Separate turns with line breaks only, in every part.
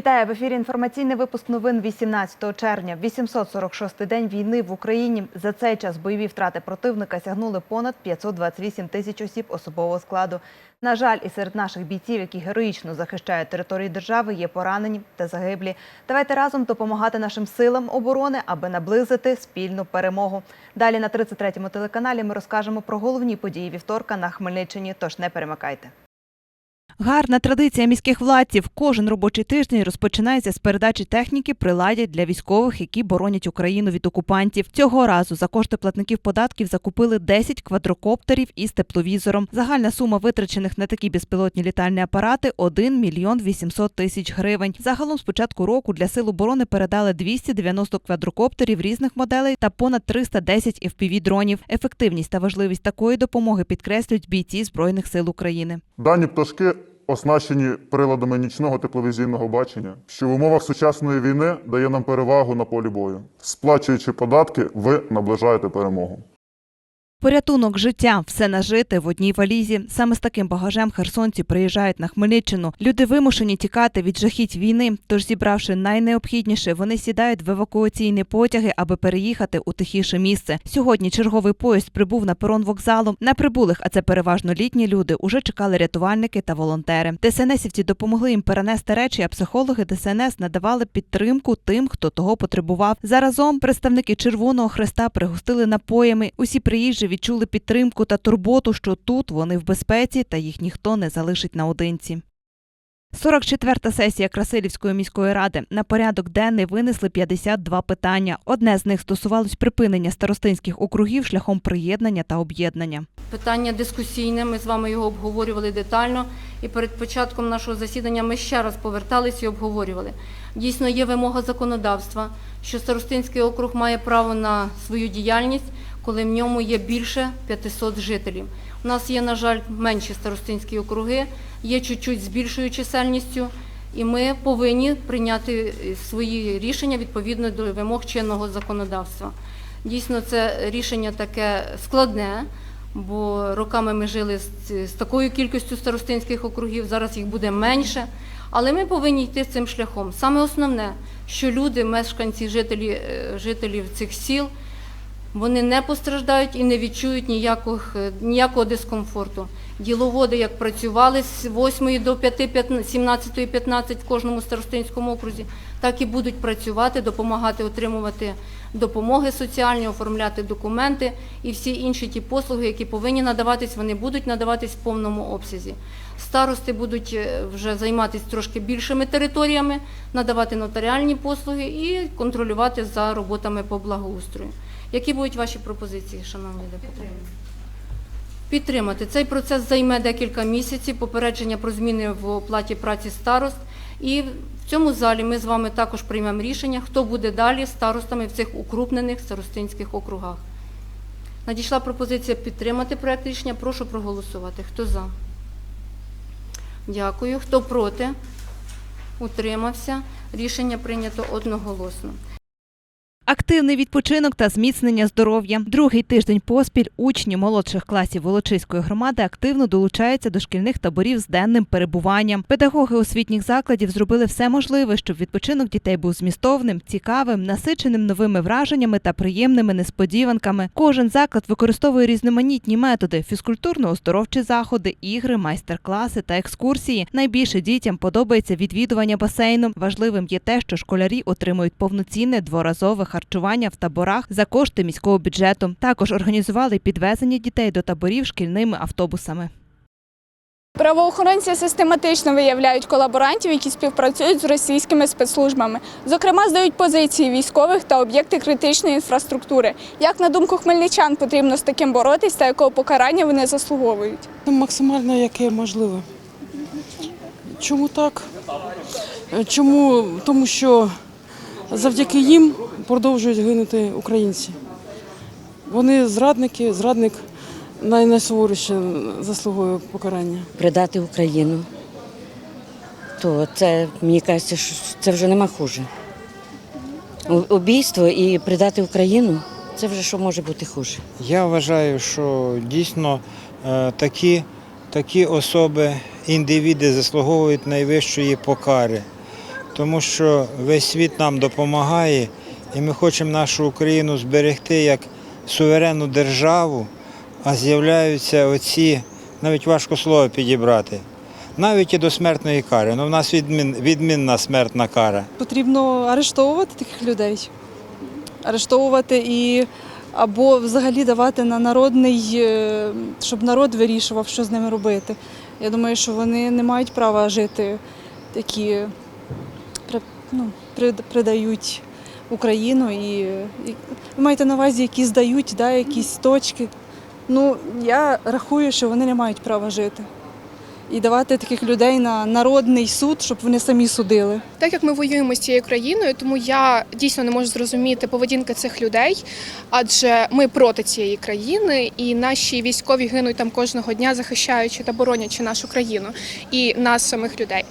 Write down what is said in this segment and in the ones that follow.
Вітаю в ефірі. Інформаційний випуск новин 18 червня. 846-й день війни в Україні. За цей час бойові втрати противника сягнули понад 528 тисяч осіб особового складу. На жаль, і серед наших бійців, які героїчно захищають території держави, є поранені та загиблі. Давайте разом допомагати нашим силам оборони, аби наблизити спільну перемогу. Далі на 33-му телеканалі ми розкажемо про головні події вівторка на Хмельниччині. Тож не перемикайте. Гарна традиція міських владців. Кожен робочий тиждень розпочинається з передачі техніки приладдя для військових, які боронять Україну від окупантів. Цього разу за кошти платників податків закупили 10 квадрокоптерів із тепловізором. Загальна сума витрачених на такі безпілотні літальні апарати 1 мільйон 800 тисяч гривень. Загалом з початку року для сил оборони передали 290 квадрокоптерів різних моделей та понад 310 FPV-дронів. Ефективність та важливість такої допомоги підкреслюють бійці збройних сил України.
Дані пташки оснащені приладами нічного тепловізійного бачення, що в умовах сучасної війни дає нам перевагу на полі бою. Сплачуючи податки, ви наближаєте перемогу.
Порятунок життя все нажити в одній валізі. Саме з таким багажем херсонці приїжджають на Хмельниччину. Люди вимушені тікати від жахіть війни. Тож, зібравши найнеобхідніше, вони сідають в евакуаційні потяги, аби переїхати у тихіше місце. Сьогодні черговий поїзд прибув на перон вокзалу. На прибулих, а це переважно літні люди, уже чекали рятувальники та волонтери. ДСНСівці допомогли їм перенести речі, а психологи ДСНС надавали підтримку тим, хто того потребував. Заразом представники Червоного Хреста пригостили напоями. Усі приїжджі відчули підтримку та турботу, що тут вони в безпеці та їх ніхто не залишить наодинці. 44-та сесія Красилівської міської ради на порядок денний винесли 52 питання. Одне з них стосувалось припинення старостинських округів шляхом приєднання та об'єднання.
Питання дискусійне, ми з вами його обговорювали детально. І перед початком нашого засідання ми ще раз поверталися і обговорювали. Дійсно, є вимога законодавства, що Старостинський округ має право на свою діяльність, коли в ньому є більше 500 жителів. У нас є, на жаль, менші старостинські округи, є чуть-чуть з більшою чисельністю, і ми повинні прийняти е, свої рішення відповідно до вимог чинного законодавства. Дійсно, це рішення таке складне, бо роками ми жили з, такою кількістю старостинських округів, зараз їх буде менше. Але ми повинні йти цим шляхом. Саме основне, що люди, мешканці, жителі, е, жителів цих сіл, вони не постраждають і не відчують ніяких, е, ніякого дискомфорту. Діловоди, як працювали з 8 до 5, 17-15 в кожному старостинському окрузі, так і будуть працювати, допомагати отримувати допомоги соціальні, оформляти документи і всі інші ті послуги, які повинні надаватись, вони будуть надаватись в повному обсязі. Старости будуть е, вже займатися трошки більшими територіями, надавати нотаріальні послуги і контролювати за роботами по благоустрою. Які будуть ваші пропозиції, шановні депутати? Підтримати. Цей процес займе декілька місяців, попередження про зміни в оплаті праці старост. І в цьому залі ми з вами також приймемо рішення, хто буде далі старостами в цих укрупнених старостинських округах. Надійшла пропозиція підтримати проект рішення. Прошу проголосувати. Хто за? Дякую. Хто проти? Утримався. Рішення прийнято одноголосно.
Активний відпочинок та зміцнення здоров'я. Другий тиждень поспіль учні молодших класів Волочиської громади активно долучаються до шкільних таборів з денним перебуванням. Педагоги освітніх закладів зробили все можливе, щоб відпочинок дітей був змістовним, цікавим, насиченим новими враженнями та приємними несподіванками. Кожен заклад використовує різноманітні методи: фізкультурно-оздоровчі заходи, ігри, майстер-класи та екскурсії. Найбільше дітям подобається відвідування басейну. Важливим є те, що школярі отримують повноцінне дворазове харчування в таборах за кошти міського бюджету. Також організували підвезення дітей до таборів шкільними автобусами.
Правоохоронці систематично виявляють колаборантів, які співпрацюють з російськими спецслужбами. Зокрема, здають позиції військових та об'єкти критичної інфраструктури. Як на думку хмельничан, потрібно з таким боротись та якого покарання вони заслуговують?
Ну, Максимально яке можливе. Чому так? Чому? Тому що завдяки їм продовжують гинути українці. Вони зрадники, зрадник най- найсуворіше заслуговує покарання.
Предати Україну, то це, мені кажеться, що це вже нема хуже. Убійство і предати Україну це вже що може бути хуже.
Я вважаю, що дійсно е, такі, такі особи, індивіди заслуговують найвищої покари. тому що весь світ нам допомагає, і ми хочемо нашу Україну зберегти як суверенну державу, а з'являються оці, навіть важко слово підібрати, навіть і до смертної кари. Ну, в нас відмін, відмінна смертна кара.
Потрібно арештовувати таких людей. Арештовувати і або взагалі давати на народний, е, щоб народ вирішував, що з ними робити. Я думаю, що вони не мають права жити такі, ну, придають Україну і, і маєте на увазі, які здають, да, якісь точки. Ну, я рахую, що вони не мають права жити. І давати таких людей на народний суд, щоб вони самі судили.
Так як ми воюємо з цією країною, тому я дійсно не можу зрозуміти поведінки цих людей, адже ми проти цієї країни, і наші військові гинуть там кожного дня, захищаючи та боронячи нашу країну і нас самих людей.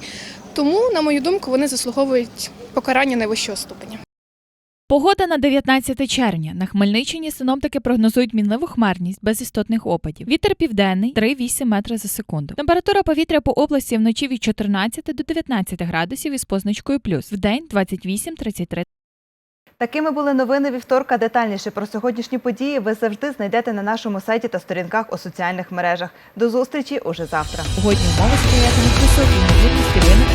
Тому, на мою думку, вони заслуговують покарання найвищого ступеня.
Погода на 19 червня. На Хмельниччині синоптики прогнозують мінливу хмарність без істотних опадів. Вітер південний 3,8 метри за секунду. Температура повітря по області вночі від 14 до 19 градусів із позначкою плюс. Вдень 28-33
Такими були новини вівторка. Детальніше про сьогоднішні події ви завжди знайдете на нашому сайті та сторінках у соціальних мережах. До зустрічі уже завтра.
Погодні умови сприятимуть високій ймовірності виникнення